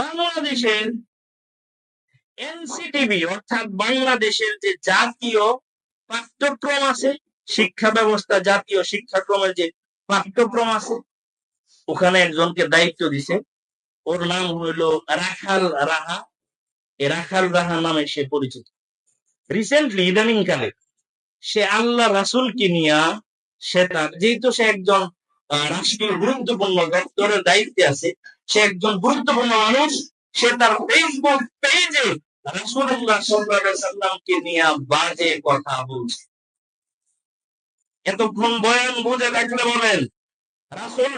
বাংলাদেশের এনসিটিভি, অর্থাৎ বাংলাদেশের যে জাতীয় পাঠ্যক্রম আছে, শিক্ষা ব্যবস্থা জাতীয় শিক্ষাক্রমের যে পাঠ্যক্রম আছে, ওখানে একজনকে দায়িত্ব দিছে। ওর নাম হইল রাখাল রাহা। এ রাখাল রাহা নামে সে পরিচিত। রিসেন্টলি ইদানিং কালে সে আল্লাহ রাসুলকে নিয়া সে তার, যেহেতু সে একজন আহ, রাষ্ট্রীয় গুরুত্বপূর্ণ দপ্তরের দায়িত্বে আছে। সে একজন গুরুত্বপূর্ণ মানুষ সে তার ফেসবুক পেজে সাল্লামকে নিয়ে বাজে কথা বলছে। এতক্ষণ বয়ান বুঝে থাকলে বলেন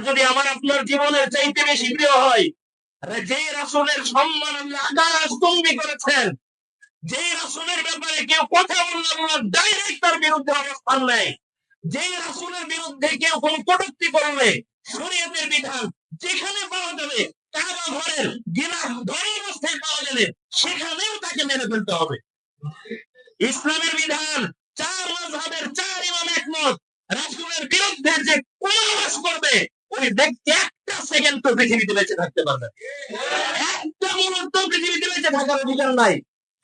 যদি আমার আপনার জীবনের চাইতে বেশি প্রিয় হয় যে রাসূলের সম্মান আকাশ তুমি করেছেন যে রাসূলের ব্যাপারে কেউ কথা বললে ডাইরেক্ট তার বিরুদ্ধে অবস্থান নেয়। যে রাসূলের বিরুদ্ধে কেউ কোন করলে শরীয়তের বিধান যেখানে পাওয়া যাবে, কাবা ঘরের গিলাফ ধরে অবস্থায় পাওয়া গেলে সেখানেও তাকে মেরে ফেলতে হবে। ইসলামের বিধান চার মাযহাবের চার ইমাম একমত। রাসূলের বিরুদ্ধে যে কোন আওয়াজ করবে, ওই ব্যক্তি একটা সেকেন্ড তো পৃথিবীতে বেঁচে থাকতে পারবে। একটা মুহূর্ত পৃথিবীতে বেঁচে থাকার অধিকার নাই।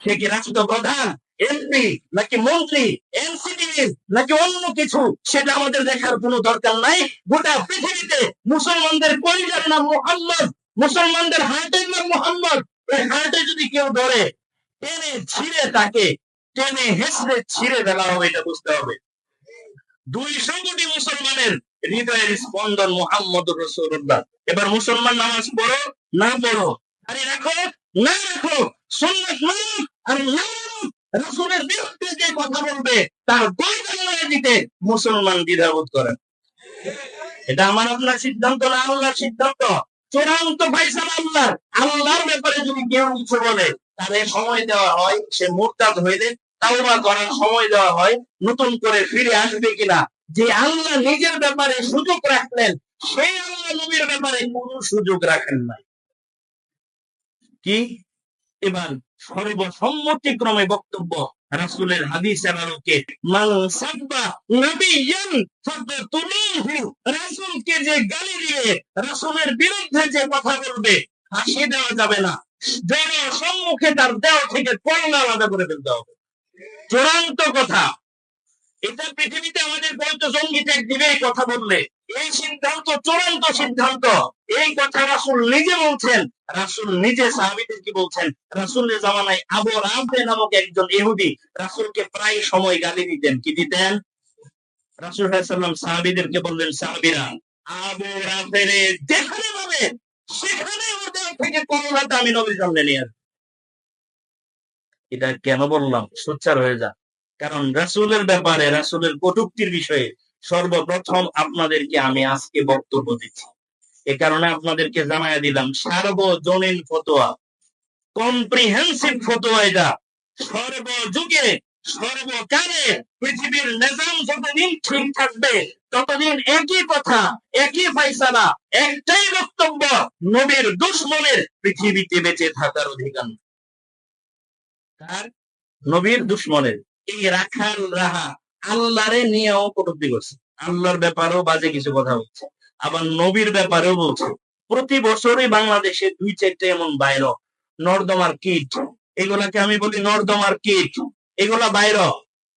সে কি রাষ্ট্রপ্রধান, এমপি নাকি মন্ত্রী নাকি অন্য কিছু? সেটা আমাদের দেখার কোনো দরকার নাই। গোটা পৃথিবীতে মুসলমানদের পরিবার নাম মোহাম্মদ, মুসলমানদের হার্টের নাম মোহাম্মদ। ওই হার্টে যদি কেউ ধরে, টেনে ছিঁড়ে তাকে, টেনে হেসড়ে ছিঁড়ে ফেলা হবে, এটা বুঝতে হবে। দুইশো কোটি মুসলমানের হৃদয়ের স্পন্দন মোহাম্মদ রসুল্লাহ এবার মুসলমান নামাজ পড়ো, না পড়ো। আরে রাখো, না রাখো। সুন্নাত মানো আর না রাসূলের বিরুদ্ধে যে কথা বলবে, তার গর্দান দিতে মুসলমান দ্বিধাবোধ করেন। এটা আমার আপনার সিদ্ধান্ত না আল্লাহর সিদ্ধান্ত? চূড়ান্ত ফাইসালা আল্লাহ আল্লাহর ব্যাপারে যদি কেউ কিছু বলে তাদের সময় দেওয়া হয়, সে মুরতাদ হইলে তাওবা করার সময় দেওয়া হয়, নতুন করে ফিরে আসবে কিনা? যে আল্লাহ নিজের ব্যাপারে সুযোগ রাখলেন, সেই আল্লাহ নবীর ব্যাপারে কোনো সুযোগ রাখেন নাই। কি? এবার সর্বসম্মতিক্রমে বক্তব্য রাসূলের হাদিসের আলোকে রাসূলকে যে গালি দিয়ে রাসূলের বিরুদ্ধে যে কথা বলবে, ফাঁসি দেওয়া যাবে না। সম্মুখে তার দেহ থেকে কয়লা আলাদা করে ফেলতে হবে। চূড়ান্ত কথা। এটা পৃথিবীতে আমাদের বলতো জঙ্গি ট্যাগ দিবে কথা বললে। সিদ্ধান্ত, চূড়ান্ত সিদ্ধান্ত। এই কথা রাসূল নিজে বলছেন। রাসূল নিজে সাহাবীদেরকে বলছেন? রাসূলের জামানায় আবু রাফে নামক একজন ইহুদি রাসূলকে প্রায় সময় গালি দিতেন। কি দিতেন? রাসূল সাহাবীদেরকে বললেন, সাহাবীরা, আবু যেখানে পাবে, সেখানে ওদের থেকে করোনাটা আমি নবীর সামনে নিয়ে এটা কেন বললাম? সোচ্চার হয়ে যা। কারণ রাসূলের ব্যাপারে, রাসূলের কটূক্তির বিষয়ে সর্বপ্রথম আপনাদেরকে আমি আজকে বক্তব্য দিচ্ছি। এ কারণে আপনাদেরকে জানাই দিলাম, সার্বজনীন ফতোয়া। কম্প্রিহেন্সিভ ফতোয়া এটা। সর্বযুগে, সর্বকালে পৃথিবীর নিজাম যতদিন ঠিক থাকবে, ততদিন একই কথা, একই ফাইসালা একটাই বক্তব্য, নবীর দুশ্মনের পৃথিবীতে বেঁচে থাকার অধিকার। কার? নবীর দুশ্মনের। এই রাখাল রাহা। আল্লাহরে নিয়েও কটূক্তি করছে। আল্লাহর ব্যাপারেও বাজে কিছু কথা বলছে। আবার নবীর ব্যাপারেও বলছে। প্রতি বছরই বাংলাদেশে দুই চারটে এমন বাইর। নর্দমার কিট। এগুলাকে আমি বলি নর্দমার কিট। এগুলা বাইর।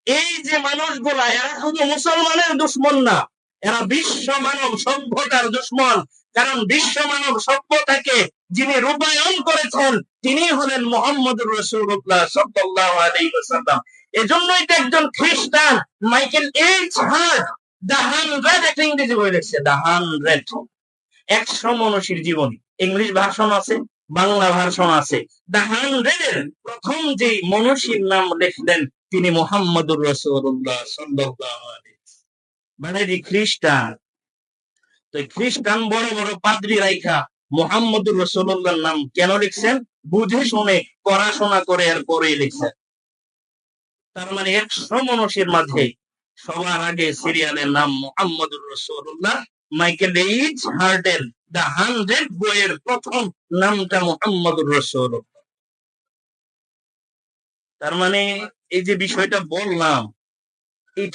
এই যে মানুষগুলা, এরা শুধু মুসলমানের দুশ্মন না, এরা বিশ্ব মানব সভ্যতার দুশ্মন। কারণ বিশ্ব মানব সভ্যতাকে যিনি রূপায়ণ করেছেন তিনি হলেন মোহাম্মদ রসুল্লাহ সাল্লাল্লাহু আলাইহি ওয়াসাল্লাম। এজন্যই তো একজন খ্রিস্টান, মাইকেল এইচ হার্ট হান্ড্রেড একটা ইংরেজি বই হান্ড্রেড। একশো ইংলিশ আছে, বাংলা আছে। দ্য হান্ড্রেড এর প্রথম যে নাম লিখলেন তিনি মোহাম্মদুর রসুল্লাহ সাল্লাল্লাহু মানে খ্রিস্টান। তো খ্রিস্টান বড় বড় পাদ্রী রাইখা মোহাম্মদুর রসুল্লাহর নাম কেন লিখছেন? বুঝে শুনে, পড়াশোনা করে আর পরে লিখছেন। তার মানে একশো মানুষের মাঝে সবার আগে সিরিয়ালের নাম মোহাম্মদুর রসুল্লাহ মাইকেল এইচ হার্টের দ্য হান্ড্রেড বইয়ের প্রথম নামটা মোহাম্মদুর রসুল্লাহ তার মানে এই যে বিষয়টা বললাম, এটাই